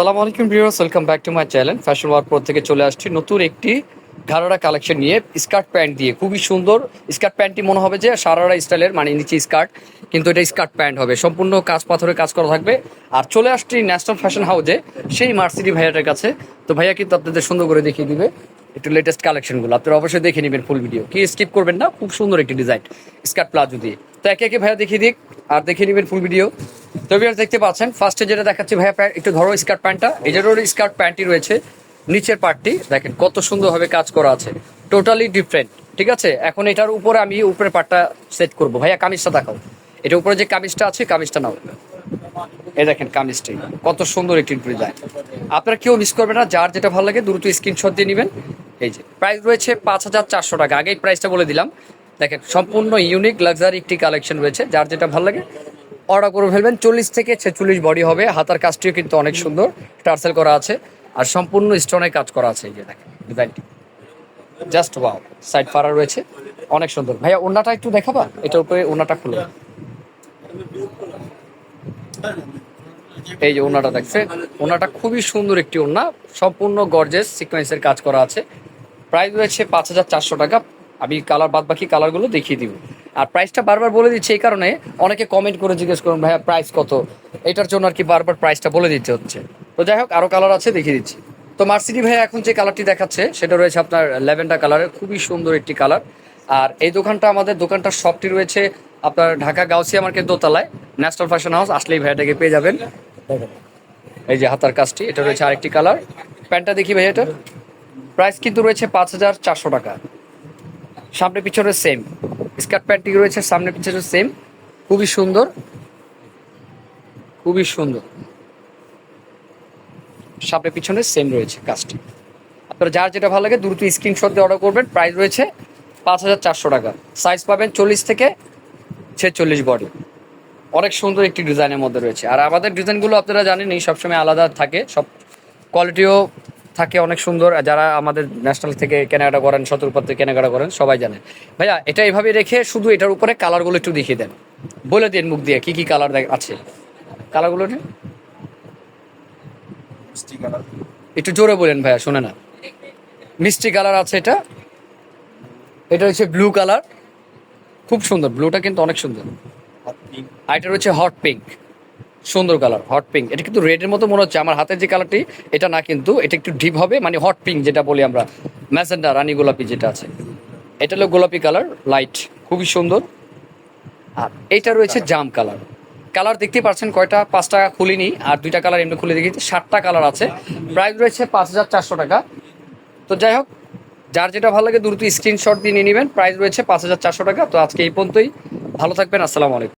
সালাম আলাইকুম viewers, welcome back to my channel. Fashion work pro থেকে চলে আসছি নতুন একটি ঘাড়ারা কালেকশন নিয়ে স্কার্ট প্যান্ট দিয়ে। খুবই সুন্দর স্কার্ট প্যান্টটি মনে হবে যে সারারা স্টাইলের মানে নিচে স্কার্ট, কিন্তু এটা স্কার্ট প্যান্ট হবে। সম্পূর্ণ কাজ পাথরের কাজ করা থাকবে। আর চলে আসছি ন্যাশনাল ফ্যাশন হাউসে সেই মার্সিডি ভাইয়াটার কাছে। তো ভাইয়া কিন্তু আপনাদের সুন্দর করে দেখিয়ে দিবে একটু লেটেস্ট কালেকশনগুলো। আপনারা অবশ্যই দেখে নেবেন ফুল ভিডিও কি স্কিপ করবেন না? খুব সুন্দর একটি ডিজাইন স্কার্ট প্লাজো দিয়ে। তো একে একে ভাইয়া দেখিয়ে দিক, আর দেখে নেবেন ফুল ভিডিও তো ভিউয়ার্স দেখতে পাচ্ছেন ফার্স্টে যেটা দেখাচ্ছি ভাইয়া একটু ধরো স্কার্ট প্যান্টটা এটারও স্কার্ট প্যান্টই রয়েছে, নিচের পার্টটি দেখেন কত সুন্দরভাবে কাজ করা আছে। টোটালি ডিফারেন্ট ঠিক আছে? এখন এটার উপরে আমি উপরের পার্টটা সেট করব। ভাইয়া, কামিজটা দেখাও। এটা উপরে যে কামিজটা আছে, কামিজটা নাও। এই দেখেন কামিজটি, কত সুন্দর একটি ডিজাইন আপনারা কেউ মিস করবেন না, যার যেটা ভালো লাগে দ্রুত স্ক্রিনশট দিয়ে নেবেন। এই যে প্রাইস রয়েছে পাঁচ হাজার চারশো টাকা। আগেই প্রাইসটা বলে দিলাম। দেখেন, সম্পূর্ণ ইউনিক লাক্সারি একটি কালেকশন রয়েছে। যার যেটা ভালো লাগে অর্ডার করে ফেলবেন। চল্লিশ থেকে ছেচল্লিশ বডি হবে। হাতার কাজটিও কিন্তু অনেক সুন্দর। টার্সেল করা আছে। আর সম্পূর্ণ স্টোনের কাজ করা আছে এই যে দেখেন ডিজাইনটি জাস্ট ওয়াও সাইড পাড়া রয়েছে। অনেক সুন্দর। ভাইয়া ওনাটা একটু দেখাবা? এটার উপরে ওনাটা খুলে এই যে ওনাটা দেখছে ওনাটা খুবই সুন্দর একটি ওনা সম্পূর্ণ গর্জেস সিকোয়েন্সের কাজ করা আছে। প্রাইস রয়েছে পাঁচ হাজার চারশো টাকা। আমি কালার বাদ বাকি কালারগুলো দেখিয়ে দিব। আর প্রাইসটা বারবার বলে দিচ্ছি এই কারণে অনেকে কমেন্ট করে জিজ্ঞেস করুন, ভাইয়া প্রাইস কত? এটার জন্য আর কি বারবার প্রাইসটা বলে দিতে হচ্ছে। তো যাই হোক আরও কালার আছে, দেখিয়ে দিচ্ছি। তো মার্সিডি ভাইয়া, এখন যে কালারটি দেখাচ্ছে, সেটা রয়েছে আপনার ল্যাভেন্ডার কালারের খুবই সুন্দর একটি কালার আর এই দোকানটা আমাদের দোকানটার শপটি রয়েছে আপনার ঢাকা গাউসিয়া মার্কেট দোতলায় ন্যাশনাল ফ্যাশন হাউস আসলেই ভাইয়াটাকে পেয়ে যাবেন। এই যে হাতার কাজটি, এটা রয়েছে আরেকটি কালার প্যান্টটা দেখি ভাই এটা। প্রাইস কিন্তু রয়েছে পাঁচ হাজার চারশো টাকা। সামনে পিছনে সেম স্কার্ট প্যান্টটি রয়েছে, সামনে পিছনে সেম খুবই সুন্দর। খুবই সুন্দর। সামনে পিছনে সেম রয়েছে কাজটি। আপনার যার যেটা ভালো লাগে দ্রুত স্ক্রিনশট দিয়ে অর্ডার করবেন। প্রাইস রয়েছে পাঁচ হাজার চারশো টাকা। সাইজ পাবেন চল্লিশ থেকে ছেচল্লিশ বডি অনেক সুন্দর একটি ডিজাইনের মধ্যে রয়েছে। আর আমাদের ডিজাইনগুলো আপনারা জানেনই, সবসময় আলাদা থাকে। সব কোয়ালিটিও থাকে অনেক সুন্দর। যারা আমাদের ন্যাশনাল থেকে কেনাকাটা করেন সতর্কপাত থেকে কেনাকাটা করেন সবাই জানেন ভাইয়া এটা এইভাবে রেখে শুধু এটার উপরে কালারগুলো একটু দেখিয়ে দেন। বলে দিন মুখ দিয়ে কি কি কালার আছে। কালারগুলো। কালার। একটু জোরে বলেন ভাইয়া শুনে না। মিষ্টি কালার আছে এটা। এটা হচ্ছে ব্লু কালার। খুব সুন্দর ব্লুটা কিন্তু অনেক সুন্দর। আর এটা হচ্ছে হট পিঙ্ক সুন্দর কালার হট পিঙ্ক এটা কিন্তু রেডের মতো মনে হচ্ছে। আমার হাতের যে কালারটি এটা না কিন্তু এটা একটু ডিপ হবে মানে হট পিঙ্ক যেটা বলি আমরা। ম্যাজেন্ডা রানী গোলাপি যেটা আছে। এটা হলো গোলাপি কালার লাইট খুবই সুন্দর। আর এটা রয়েছে জাম কালার কালার দেখতে পাচ্ছেন কয়টা? পাঁচটা খুলিনি আর দুইটা কালার এমনি খুলে দেখেছি সাতটা কালার আছে। প্রাইস রয়েছে পাঁচ হাজার চারশো টাকা। তো যাই হোক যার যেটা ভালো লাগে দ্রুত স্ক্রিনশট দিয়ে নিয়ে নেবেন। প্রাইস রয়েছে পাঁচ হাজার চারশো টাকা। তো আজকে এই পর্যন্তই। ভালো থাকবেন আসসালামু আলাইকুম।